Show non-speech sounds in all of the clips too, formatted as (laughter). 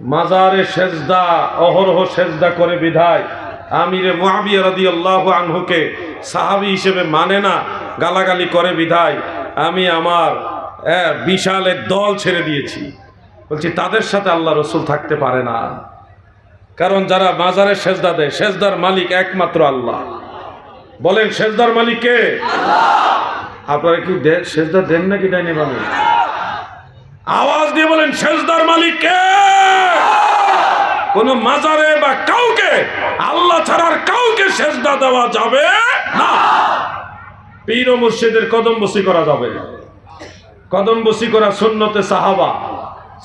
মাজারে সেজদা অহরহ সেজদা করে বিধায় আমিরে মহাবিয়া রাদি আল্লাহ আনহুকে সাহাবি হিসেবে মানে না গালাগালি করে বিধায় আমি আমার আহ, বিশাল এক দল ছেড়ে দিয়েছি। বলছি তাদের সাথে আল্লাহ রসুল থাকতে পারে না। কারণ যারা মাজারে সেজদা দেয় সেজদার মালিক একমাত্র আল্লাহ। বলেন সেজদার মালিক কে? আপনারা কি সেজদা দেন নাকি দেয়নি মানুষ আওয়াজ দিয়ে বলেন, সেজদার মালিক কে? কোন মাজারে বা কাউকে আল্লাহ ছাড়ার কাউকে সেজদা দেওয়া যাবে না। পীর ও মুর্শিদের কদম বসি করা যাবে। কদম বসি করা সুন্নতে সাহাবা।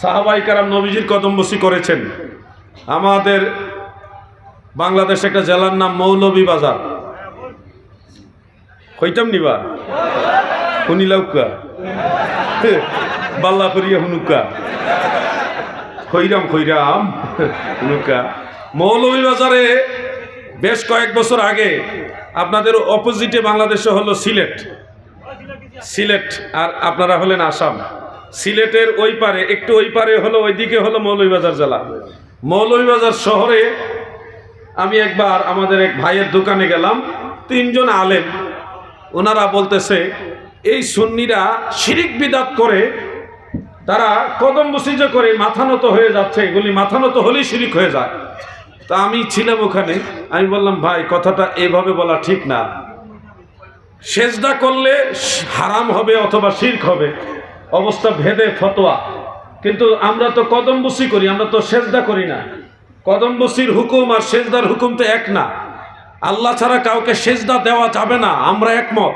সাহাবাই কারাম নবীজির কদম বসি করেছেন। আমাদের বাংলাদেশ একটা জেলার নাম মৌলভী বাজার। হইতাম নিবা শুনিলাউকা বাল্লা করিয়া হুনুকা। খৈরাম খৈরাম, হুনুকা। মৌলভীবাজারে বেশ কয়েক বছর আগে আপনাদের অপোজিটে বাংলাদেশে হলো সিলেট। সিলেট আর আপনারা হলেন আসাম। সিলেটের ওই পারে, একটু ওই পারে হলো, ওইদিকে হলো মৌলভীবাজার জেলা। মৌলভীবাজার শহরে আমি একবার আমাদের এক ভাইয়ের দোকানে গেলাম, তিনজন আলেম। ওনারা বলতেছে, এই সুন্নিরা শিরিক বিদাত করে তারা কদম বসিজে করে মাথা নত হয়ে যাচ্ছে, এগুলি মাথা নত হলেই শিরিক হয়ে যায়। তা আমি ছিলাম ওখানে, আমি বললাম, ভাই, কথাটা এভাবে বলা ঠিক না। সেজদা করলে হারাম হবে অথবা শির্ক হবে, অবস্থা ভেদে ফতোয়া। কিন্তু আমরা তো কদম বসি করি, আমরা তো সেজদা করি না। কদম বসির হুকুম আর সেজদার হুকুম তো এক না। আল্লাহ ছাড়া কাউকে সেজদা দেওয়া যাবে না, আমরা একমত।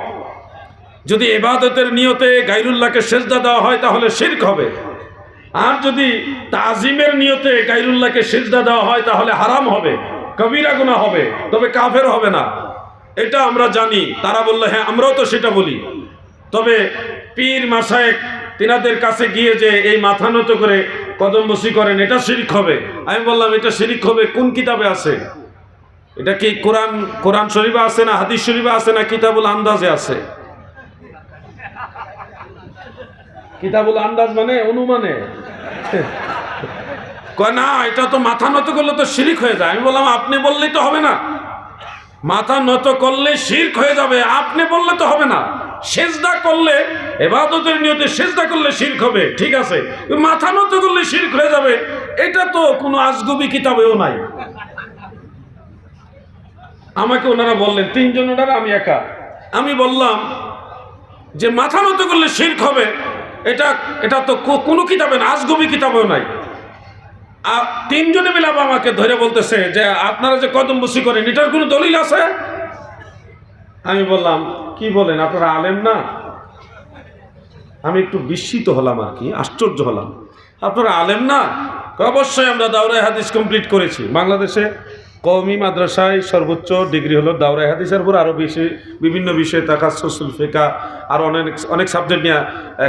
যদি এবাদতের নিয়তে গাইরুল্লাহকে সেজদা দেওয়া হয়, তাহলে শির্ক হবে। আর যদি তাজিমের নিয়তে গাইরুল্লাহকে সেজদা দেওয়া হয়, তাহলে হারাম হবে, কবিরা গুণা হবে, তবে কাফের হবে না। এটা আমরা জানি। তারা বলল হ্যাঁ আমরাও তো সেটা বলি। তবে পীর মাসায়েক তিনাদের কাছে গিয়ে যে এই মাথা নত করে কদম বসি করেন, এটা শিরিক হবে। আমি বললাম, এটা শিরিক হবে, কোন কিতাবে আছে? এটা কি কোরআন কোরআন শরীফে আছে না হাদিস শরীফে আছে না কিতাবুল আন্দাজে আছে? কিতাবুল আন্দাজ মানে অনুমানে। কয়, না, এটা তো মাথা নত করলে তো শিরিক হয়ে যায়। আমি বললাম, আপনি বললেই তো হবে না। মাথা নত করলে শির্ক হয়ে যাবে, আপনি বললে তো হবে না। সেজদা করলে, এবাদতের নিয়তে সেজদা করলে শির্ক হবে, ঠিক আছে। মাথা নত করলে শির্ক হয়ে যাবে, এটা তো কোনো আজগুবি কিতাবেও নাই। আমাকে ওনারা বললেন, তিনজন ওনারা, আমি একা। আমি বললাম যে, মাথা নত করলে শির্ক হবে এটা এটা তো কোনো কিতাবে না, আজগবি কিতাবেও নাই। আর তিনজনে মিলে আবার আমাকে ধরে বলতেছে যে, আপনারা যে কদম বসি করেন, এটার কোনো দলিল আছে? আমি বললাম, কি বলেন, আপনারা আলেম না? আমি একটু বিস্মিত হলাম আর কি, আশ্চর্য হলাম। আপনারা আলেম না? অবশ্যই আমরা দাওরাই হাদিস কমপ্লিট করেছি। বাংলাদেশে কওমি মাদ্রাসায় সর্বোচ্চ ডিগ্রি হলো দাওরাই হাদিসের উপর। আরও বেশি বিভিন্ন বিষয়ে তাকাসুল ফেকা আর অনেক অনেক সাবজেক্ট নিয়ে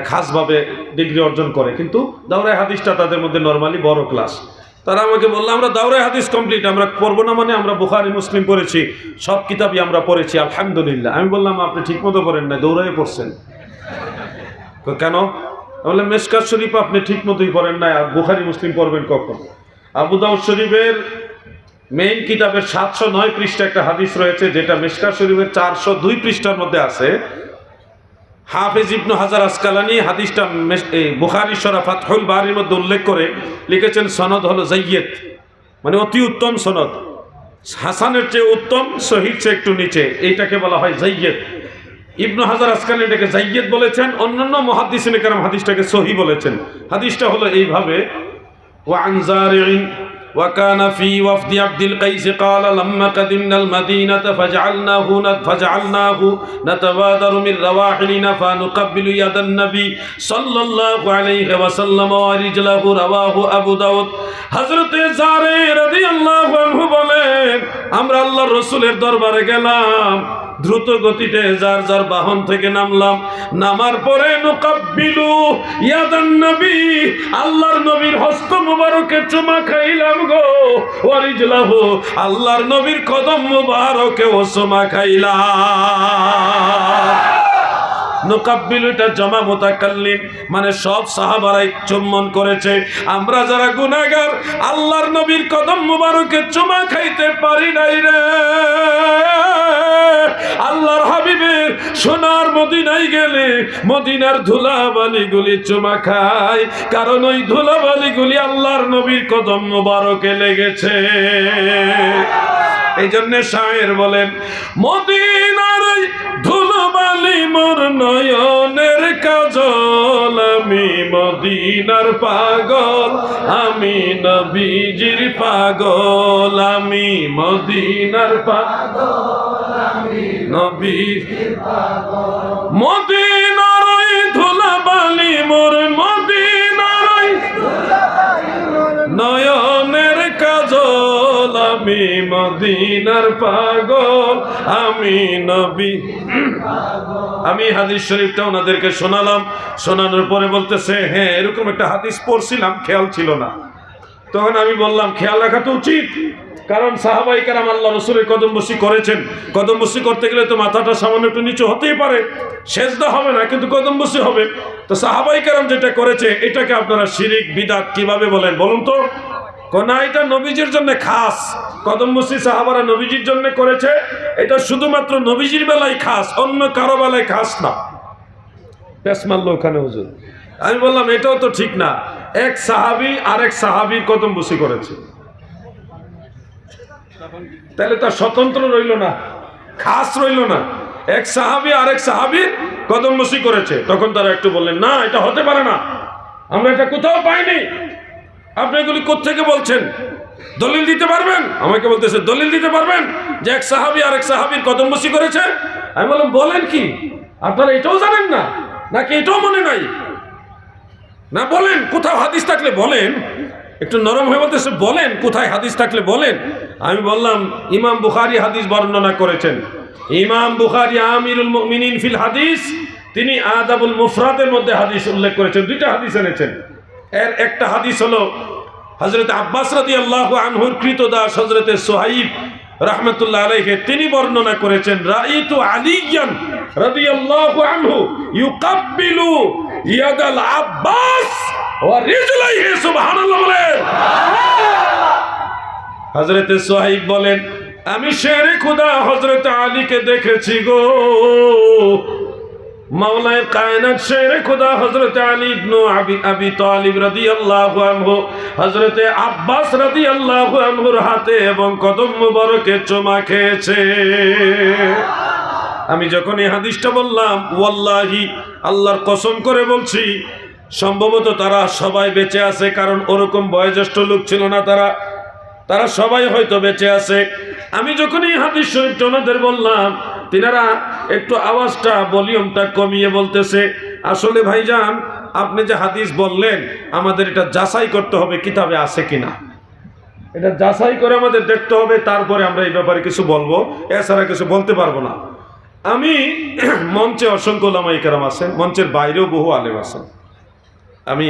খাসভাবে ডিগ্রি অর্জন করে। কিন্তু দাওরাই হাদিসটা তাদের মধ্যে নর্মালি বড় ক্লাস তারা আমাকে বলল, আমরা দাওরাই হাদিস কমপ্লিট আমরা পড়ব না মানে আমরা বুখারি, মুসলিম পড়েছি, সব কিতাবই আমরা পড়েছি, আলহামদুলিল্লাহ। আমি বললাম, আপনি ঠিকমতো করেন না দৌড়াই পড়ছেন। কেন? বললাম, মেসকাত শরীফ আপনি ঠিক মতোই পড়েন না আর বুখারি, মুসলিম পড়বেন কখন? আবু দাউদ শরীফের মেইন কিতাবের সাতশো নয় পৃষ্ঠা একটা হাদিস রয়েছে, যেটা মিসকা শরীফের চারশো দুই পৃষ্ঠার মধ্যে আছে। হাফেজ ইবনু হাজার আসকালানি হাদিসটা বুখারি শরাফাত ফাতহুল বাহারির মধ্যে উল্লেখ করে লিখেছেন, সনদ হলো জৈয়েত মানে অতি উত্তম সনদ। হাসানের চেয়ে উত্তম শহীদ চেয়ে একটু নিচে। এইটাকে বলা হয় জৈয়েত ইবনু হাজার আসকালানি এটাকে জৈয়েত বলেছেন, অন্যান্য কারণ হাদিসটাকে সহি বলেছেন। হাদিসটা হলো এইভাবে ওয়াংজারিন وكان في وفد عبد القيس قال لما قدمنا المدينة فجعلناه فجعلناه نتبادر من رواحلنا فنقبل يد النبي صلى الله عليه وسلم ورجله رواه أبو داود হযরত জারে রাদিয়াল্লাহু আনহু বলেন আমরা আল্লাহর রাসূলের দরবারে গেলাম দ্রুত গতিতে যার যার বাহন থেকে নামলাম। নামার পরে নুকাব্বিলু ইয়াদান নবী, আল্লাহর নবীর হস্ত মুবারকে চুমা খাইলাম গো। ওয়ারিজলাহু, আল্লাহর নবীর কদম মুবারকে ও চুমা খাইলাম। নুকাব্বিলুটা জমা মোতাকাল্লিম মানে সব সাহাবারাই চুম্বন করেছে। আমরা যারা গুনাহগার, আল্লাহর নবীর কদম মুবারকে চুমা খাইতে পারি নাই রে। সোনার মদিনায় গেলে মদিনার ধুলাবালিগুলি চুমা খায়। কারণ ওই ধুলাবালিগুলি আল্লাহর নবীর কদম মুবারকে লেগেছে। এই জন্য শায়ের বলেন, মদিনার ওই ধুলোবালি মোর নয়নের কাজল, আমি মদিনার পাগল, আমি নবীজির পাগল, আমি মদিনার পাগল। নবী নয়নের কাজল, আমি মদিনার পাগল, আমি নবী। আমি হাদিস শরীফটা ওনাদেরকে শোনালাম, শোনানোর পরে বলতেছে হ্যাঁ এরকম একটা হাদিস পড়ছিলাম, খেয়াল ছিল না। তখন আমি বললাম, খেয়াল রাখা তো উচিত। কারণ সাহাবাই কারাম আল্লাহ রসুলের কদমবসি করেছেন। কদমবসি করতে গেলে তো মাথাটা সামান্য একটু নিচু হতেই পারে। সেজদা হবে না, কিন্তু কদমবসি হবে। তো সাহাবাই কারাম যেটা করেছে, এটাকে আপনারা শিরিক, বিদাত কীভাবে বলেন? বলুন তো। না, এটা নবীজির জন্য খাস। কদমবসি সাহাবারা নবীজির জন্য করেছে। এটা শুধুমাত্র নবীজির বেলায় খাস, অন্য কারও বেলায় খাস না। পেশ মারলো ওখানে হুজুর। আমি বললাম, এটাও তো ঠিক না। এক সাহাবি আর এক সাহাবির কদম বসি করেছে। তাহলে তার স্বতন্ত্র রইল না, খাস রইল না। এক সাহাবি আর এক সাহাবির কদম বসি করেছে। তখন তারা একটু বললেন, না, এটা হতে পারে না। আমরা এটা কোথাও পাইনি। আপনি এগুলি কোথেকে বলছেন? দলিল দিতে পারবেন? আমাকে বলতেছে, দলিল দিতে পারবেন যে এক সাহাবি আর এক সাহাবির কদম বসি করেছে? আমি বললাম, বলেন কি? আপনারা এটাও জানেন না? নাকি এটাও মনে নাই? না, বলেন, কোথাও হাদিস থাকলে বলেন। একটু নরম হয়ে বলতেছে বলেন, কোথায় হাদিস থাকলে বলেন। আমি বললাম, ইমাম বুখারি হাদিস বর্ণনা করেছেন। ইমাম বুখারি আমিরুল মুমিনিন ফিল হাদিস, তিনি আদাবুল মুফরাদের মধ্যে হাদিস উল্লেখ করেছেন, দুইটা হাদিস এনেছেন। এর একটা হাদিস হলো হজরত আব্বাস রাদি আল্লাহ আনহুর কৃত দাস হজরতে সোহাইব রহমতুল্লাহ আলাইকে তিনি বর্ণনা করেছেন, রাইতু আলিয়ান রাদিয়াল্লাহু আনহু ইউকাব্বিলু ইয়াদাল আব্বাস সোহাইব বলেন, আমি শেরে খুদা হযরত আলীকে দেখেছি গো। মাওলায় কায়নাত শেরে খুদা হযরত আলী ইবনু আবি আবি তালিব রাদিয়াল্লাহু আনহু, হযরতে আব্বাস রাদিয়াল্লাহু আনহুর হাতে এবং কদম মুবারকে চুমা খেয়েছে। আমি যখন এই হাদিসটা বললাম, ওয়াল্লাহি, আল্লাহর কসম করে বলছি, সম্ভবত তারা সবাই বেঁচে আছে, কারণ ওরকম বয়োজ্যেষ্ঠ লোক ছিল না তারা। তারা সবাই হয়তো বেঁচে আছে। আমি যখন এই হাদিস শরীফটা ওনাদের বললাম, তিনারা একটু আওয়াজটা, ভলিউমটা কমিয়ে বলতেছে, আসলে ভাইজান, আপনি যে হাদিস বললেন, আমাদের এটা যাচাই করতে হবে কিতাবে আছে কিনা। এটা যাচাই করে আমাদের দেখতে হবে, তারপরে আমরা এই ব্যাপারে কিছু বলব। এছাড়া কিছু বলতে পারব না। আমি (clears throat) মঞ্চে অসংখ্য লামাইকারাম আছেন, মঞ্চের বাইরেও বহু আলেম আছেন। আমি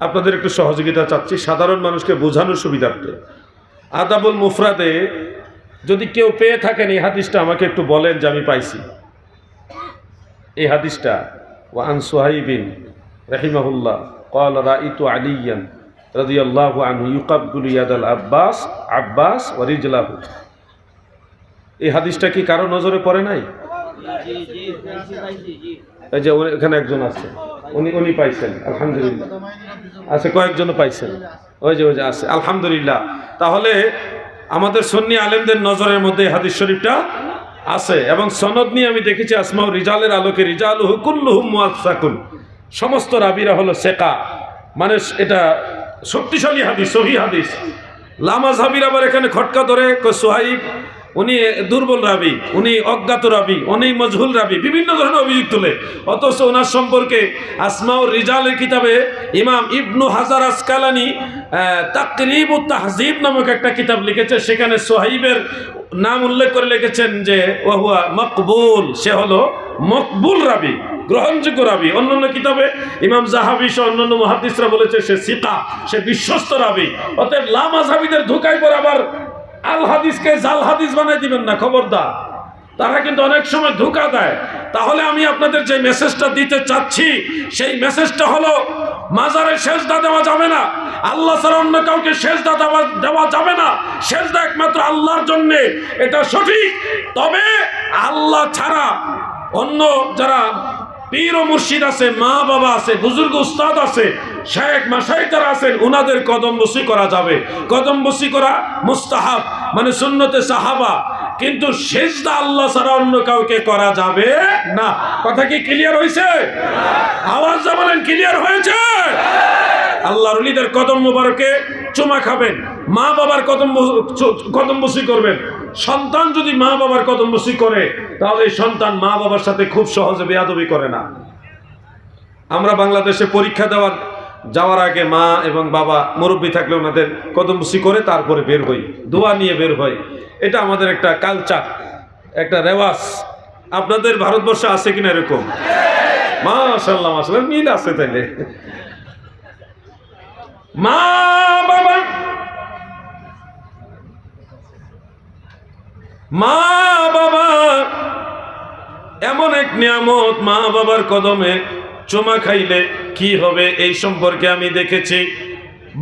আপনাদের একটু সহযোগিতা চাচ্ছি, সাধারণ মানুষকে বোঝানোর সুবিধার্থে। আদাবুল মুফরাদে যদি কেউ পেয়ে থাকেন, এই হাদিসটা আমাকে একটু বলেন যে আমি পাইছি। এই হাদিসটা ওয়ান সোহাইবিন রাহিমাহুল্লাহ কল রাইতু আলিয়ান রাজিয়াল্লাহু আনহু ইউকাবুল ইয়াদাল আব্বাস আব্বাস ওয়ারিজলাহু এই হাদিসটা কি কারও নজরে পড়ে নাই? এই যে এখানে একজন আছে। উনি উনি পাইছেন, আলহামদুলিল্লাহ। আছে কয়েকজন পাইছেন। ওই যে ওই যে আছে, আলহামদুলিল্লাহ। তাহলে আমাদের সন্নি আলেমদের নজরের মধ্যে হাদিস শরীফটা আছে এবং সনদ নিয়ে আমি দেখেছি আসমাউ রিজালের আলোকে রিজাল হুকুল্লুহুম মুআসাকুন সমস্ত রাবিরা হলো সেকা মানে এটা শক্তিশালী হাদিস, সহি হাদিস। লামা জাবির আবার এখানে খটকা ধরে সোহাইব উনি দুর্বল রাবি, উনি অজ্ঞাত রাবি, উনি মজহুল রাবি, বিভিন্ন ধরনের অভিযোগ তোলে অথচ ওনার সম্পর্কে আসমাউর রিজালের কিতাবে ইমাম ইবনু হাজার আসকালানি তাকরিব তাহজিব নামক একটা কিতাব লিখেছে, সেখানে সোহাইবের নাম উল্লেখ করে লিখেছেন যে ওহুয়া মকবুল, সে হলো মকবুল রাবি, গ্রহণযোগ্য রাবি। অন্যান্য কিতাবে ইমাম জাহাবি সহ অন্যান্য মহাদিসরা বলেছে, সে সীতা সে বিশ্বস্ত রাবি। অতএব লামাজাবিদের ধোকায় পর আবার আল হাদিসকে জাল হাদিস বানাই দিবেন না, খবরদার। তারা কিন্তু অনেক সময় ধোকা দেয়। তাহলে আমি আপনাদের যে মেসেজটা দিতে চাচ্ছি, সেই মেসেজটা হলো, মাজারে সেজদা দেওয়া যাবে না। আল্লাহ ছাড়া অন্য কাউকে সেজদা দেওয়া দেওয়া যাবে না। সেজদা একমাত্র আল্লাহর জন্যে। এটা সঠিক। তবে আল্লাহ ছাড়া অন্য যারা পীর ও মুর্শিদ আছে, মা বাবা আছে, বুজুর্গ উস্তাদ আছে শেখ মাসাই যারা আছেন ওনাদের কদম বসি করা যাবে। কদম বসি করা মুস্তাহাব মানে সুন্নতে সাহাবা। কিন্তু সেজদা আল্লাহ ছাড়া অন্য কাউকে করা যাবে না। কথা কি ক্লিয়ার হয়েছে আওয়াজ বলেন ক্লিয়ার হয়েছে? আল্লাহ অলিদের কদম মুবারকে চুমা খাবেন, মা বাবার কদম কদম বসি করবেন। সন্তান যদি মা বাবার কদম বসি করে, তাহলে সন্তান মা বাবার সাথে খুব সহজে বেয়াদবি করে না। আমরা বাংলাদেশে পরীক্ষা দেওয়ার, যাওয়ার আগে মা এবং বাবা মুরব্বী থাকলে ওনাদের কদমবুসি করে তারপরে বের হই, দোয়া নিয়ে বের হই। এটা আমাদের একটা কালচার একটা রেওয়াজ। আপনাদের ভারতবর্ষে আছে কিনা এরকম? মাশাল্লাহ মাশাল্লাহ মিল আছে তাইলে। মা বাবা মা বাবা, এমন এক নিয়ামত মা বাবার কদমে চুমা খাইলে কি হবে এই সম্পর্কে আমি দেখেছি।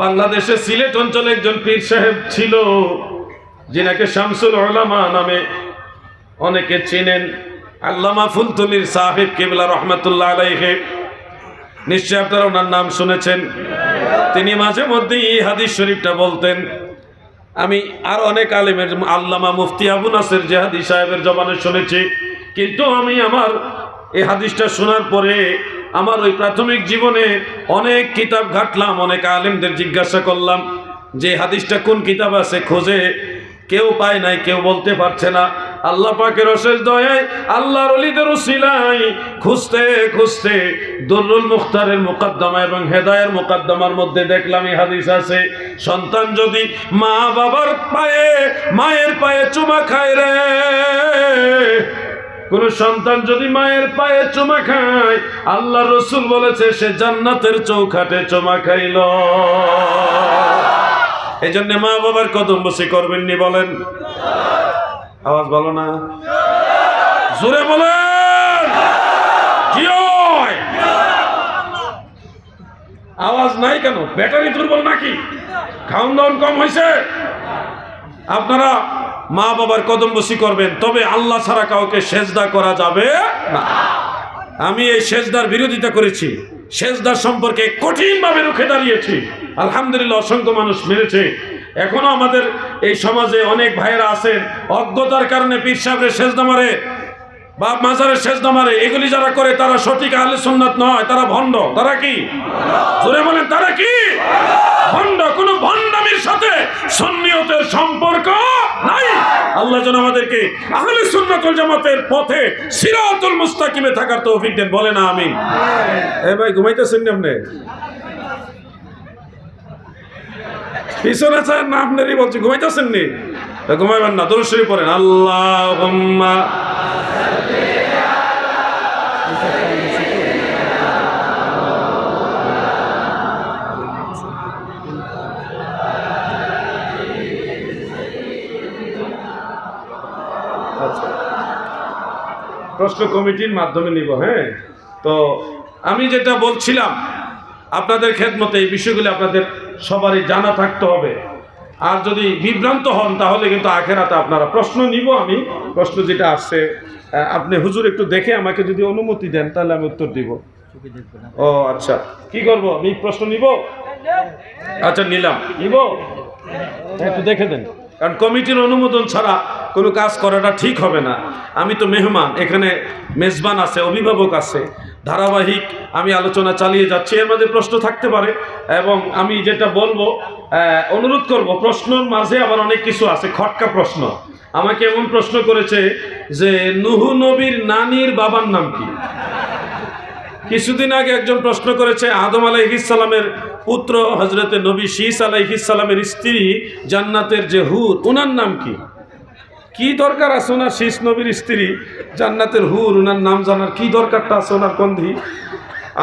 বাংলাদেশে সিলেট অঞ্চলে একজন পীর সাহেব ছিল, যিনাকে শামসুল ওলামা নামে অনেকে চিনেন। আল্লামা ফুলতুলির সাহেব কেবলা রহমতুল্লাহ আলাইহে নিশ্চয় আপনারা ওনার নাম শুনেছেন। তিনি মাঝে মধ্যে এই হাদিস শরীফটা বলতেন। আমি আর অনেক আলেমের আল্লামা মুফতি আবু নাসের যে হাদিস সাহেবের জবানে শুনেছি, কিন্তু আমি আমার এই হাদিসটা শোনার পরে আমার ওই প্রাথমিক জীবনে অনেক কিতাব ঘাটলাম, অনেক আলিমদের জিজ্ঞাসা করলাম যে হাদিসটা কোন কিতাব আছে? খোঁজে কেউ পায় নাই, কেউ বলতে পারছে না। আল্লাহ পাকের অশেষ দয়ায়, আল্লাহর অলিদের উসিলাই খুঁজতে খুঁজতে দুরুল মুখতারের মোকদ্দমা এবং হেদায়ের মোকদ্দমার মধ্যে দেখলাম এই হাদিস আছে, সন্তান যদি মা বাবার পায়ে, মায়ের পায়ে চুমা খায় রে, কোন সন্তান যদি মায়ের পায়ে চুমা খায়, আল্লাহ রসুল বলেছে সে জান্নাতের চৌখাটে চুমা খাইল। এই জন্য মা বাবার কদম বসে করবেননি বলেন। আওয়াজ বলো না? জোরে বলেন। আওয়াজ নাই কেন? ব্যাটারি দুর্বল নাকি? খাওন দাওন কম হয়েছে আপনারা মা বাবার কদম বসি করবেন, তবে আল্লাহ ছাড়া কাউকে সেজদা করা যাবে না। আমি এই সেজদার বিরোধিতা করেছি। সেজদার সম্পর্কে কঠিনভাবে রুখে দাঁড়িয়েছি। আলহামদুলিল্লাহ, অসংখ্য মানুষ মেরেছে। এখনও আমাদের এই সমাজে অনেক ভাইয়েরা আছেন, অজ্ঞতার কারণে পীর সাহেবের সেজদা মারে বা মাজারের সেজদা মারে, এগুলি যারা করে তারা সঠিক আহলে সুন্নাত নয়, তারা ভণ্ড, তারা কি? জোরে বলেন, তারা কি? ভণ্ড, কোন ভণ্ডামির সাথে সন্নিয়তের সম্পর্ক নাই। আল্লাহ যেন আমাদেরকে আহলে সুন্নাতুল জামাতের পথে সিরাতুল মুস্তাকিমে থাকার তৌফিক দেন বলে না আমিন। এ ভাই, ঘুমাইতেছেন আপনি পিছনে চায় না আপনারই বলছি, ঘুমাইতেছেন নি? ঘুমাইবেন না, দরুদ পড়েন আল্লাহ আচ্ছা। প্রশ্ন কমিটির মাধ্যমে নিব হ্যাঁ? তো আমি যেটা বলছিলাম, আপনাদের খেদমতে এই বিষয়গুলি আপনাদের সবারই জানা থাকতে হবে। আর যদি বিভ্রান্ত হন, তাহলে কিন্তু আখেরাতে আপনারা প্রশ্ন নিব আমি। প্রশ্ন যেটা আসছে আপনি হুজুর একটু দেখে আমাকে যদি অনুমতি দেন, তাহলে আমি উত্তর দিব। ও আচ্ছা। কি করব? আমি প্রশ্ন নিব? আচ্ছা নিলাম। নিব? একটু দেখে দেন। কারণ কমিটির অনুমোদন ছাড়া কোনো কাজ করাটা ঠিক হবে না। আমি তো মেহমান, এখানে মেজবান আছে, অভিভাবক আছে। ধারাবাহিক আমি আলোচনা চালিয়ে যাচ্ছি। এর মধ্যে প্রশ্ন থাকতে পারে এবং আমি যেটা বলব অনুরোধ করব, প্রশ্নর মাঝে আবার অনেক কিছু আছে, খটকা প্রশ্ন। আমাকে এমন প্রশ্ন করেছে যে, নুহু নবীর নানির বাবার নাম কি? কিছুদিন আগে একজন প্রশ্ন করেছে, আদম আলাইহিসালামের পুত্র হজরতে নবী শীস আলাইহিসালামের স্ত্রী জান্নাতের যে হুর ওনার নাম কি? কি দরকার আছে ওনার শীষ নবীর স্ত্রী? জান্নাতের হুর, ওনার নাম জানার কি দরকারটা আছে ওনার কন্ধি?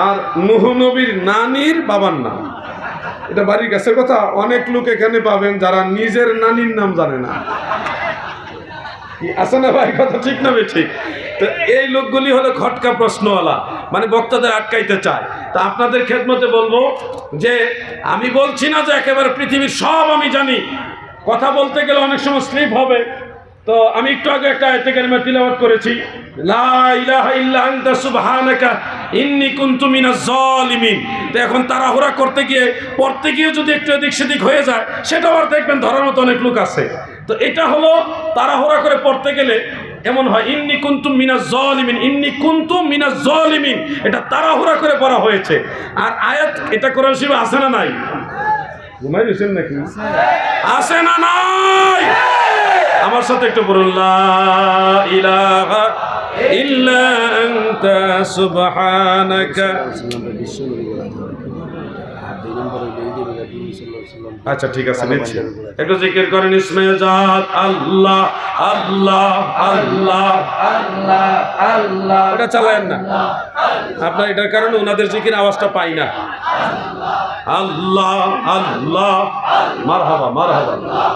আর নুহ নবীর নানির বাবার নাম। এটা বাড়ির কাছে কথা, অনেক লোক এখানে পাবেন যারা নিজের নানির নাম জানে না। আছে না ভাই, কথা ঠিক না ঠিক তো এই লোকগুলি হলো খটকা প্রশ্নওয়ালা মানে বক্তাদের আটকাইতে চায়। তা আপনাদের খেদমতে বলব যে, আমি বলছি না যে একেবারে পৃথিবীর সব আমি জানি। কথা বলতে গেলে অনেক সময় স্লিপ হবে। তো আমি একটু আগে একটা আয়তে কারিমা তিলাওয়াত করেছি। লা ইলাহা ইল্লা আনতা সুবহানাকা ইন্নী কুনতু মিনাজ জালিমিন। তো এখন তাড়াহুড়া করতে গিয়ে পড়তে গিয়ে যদি একটু এদিক সেদিক হয়ে যায়, সেটাও আর দেখবেন ধরার মতো অনেক লোক আছে। তো এটা হলো তাড়াহুড়া করে পড়তে গেলে এমন হয়, ইন্নি কুন্তুম মিনাজ জালিমিন, ইন্নি কুন্তুম মিনাজ জালিমিন। এটা তাড়াহুড়া করে পড়া হয়েছে। আর আয়াত, এটা কোরআন শরীফে আছে না নাই? ঘুমাই নাকি? আছে না নাই? আমার সাথে একটু বলুন ইল্লা আচ্ছা ঠিক আছে নিচ্ছি একটু জিকির করেন ইসমে জাত আল্লাহ আল্লাহ আল্লাহ আল্লাহ আল্লাহ। এটা চালায়েন না। আপনার এটার কারণে ওনাদের জিকির আওয়াজটা পাই না। আল্লাহ আল্লাহ মার হাবা মার হাবা আল্লাহ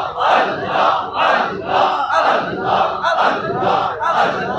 আল্লাহ আল্লাহ আল্লাহ